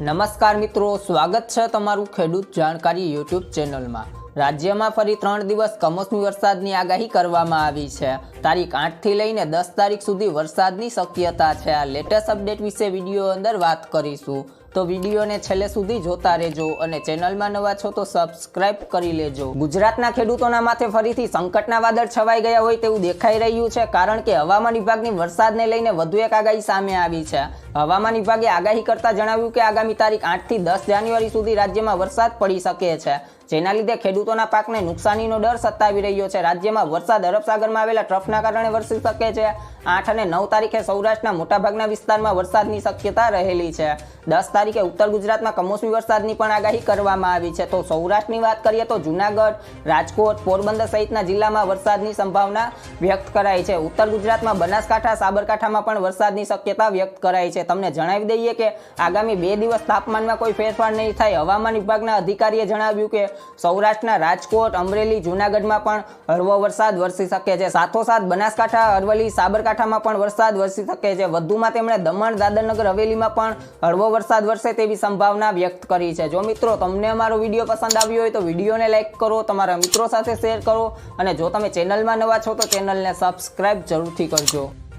નમસ્કાર મિત્રો, સ્વાગત છે તમારું ખેડૂત જાણકારી યુટ્યુબ ચેનલમાં. રાજ્યમાં ફરી ત્રણ દિવસ કમોસમી વરસાદની આગાહી કરવામાં આવી છે. તારીખ આઠથી લઈને દસ તારીખ સુધી વરસાદની શક્યતા છે. આ લેટેસ્ટ અપડેટ વિશે વીડિયો અંદર વાત કરીશું. તો વિડીયોને છેલ્લે સુધી જોતા રહેજો અને ચેનલમાં નવા છો તો સબસ્ક્રાઇબ કરી લેજો. ગુજરાતના ખેડૂતોના માથે ફરીથી સંકટના વાદળ છવાઈ ગયા હોય તેવું દેખાઈ રહ્યું છે, કારણ કે હવામાન વિભાગની વરસાદને લઈને વધુ એક આગાહી સામે આવી છે. હવામાન વિભાગે આગાહી કરતા જણાવ્યું કે આગામી તારીખ આઠથી દસ જાન્યુઆરી સુધી રાજ્યમાં વરસાદ પડી શકે છે, જેના લીધે ખેડૂતોના પાકને નુકસાનીનો ડર સતાવી રહ્યો છે. રાજ્યમાં વરસાદ અરબસાગરમાં આવેલા ટ્રફના કારણે વરસી શકે છે. આઠ અને નવ તારીખે સૌરાષ્ટ્રના મોટાભાગના વિસ્તારમાં વરસાદની શક્યતા રહેલી છે. દસ તારીખે ઉત્તર ગુજરાતમાં કમોસમી વરસાદની પણ આગાહી કરવામાં આવી છે. તો સૌરાષ્ટ્રની વાત કરીએ તો જુનાગઢ, રાજકોટ, પોરબંદર સહિતના જિલ્લામાં વરસાદની સંભાવના વ્યક્ત કરાઈ છે. ઉત્તર ગુજરાતમાં બનાસકાંઠા, સાબરકાંઠામાં પણ વરસાદની શક્યતા વ્યક્ત કરાઈ છે. તમને જણાવી દઈએ કે આગામી બે દિવસ તાપમાનમાં કોઈ ફેરફાર નહીં થાય. હવામાન વિભાગના અધિકારીએ જણાવ્યું કે સૌરાષ્ટ્રના રાજકોટ, અમરેલી, જુનાગઢમાં પણ હળવો વરસાદ વરસી શકે છે. સાથોસાથ બનાસકાંઠા, અરવલ્લી, સાબરકાંઠામાં પણ વરસાદ વરસી શકે છે. વધુમાં તેમણે દમણ, દાદરનગર, હવેલીમાં પણ હળવો વરસાદ વરસે તેવી સંભાવના વ્યક્ત કરી છે. જો મિત્રો તમને અમારો વીડિયો પસંદ આવ્યો હોય તો વિડીયોને લાઇક કરો, તમારા મિત્રો સાથે શેર કરો અને જો તમે ચેનલમાં નવા છો તો ચેનલને સબસ્ક્રાઈબ જરૂરથી કરજો.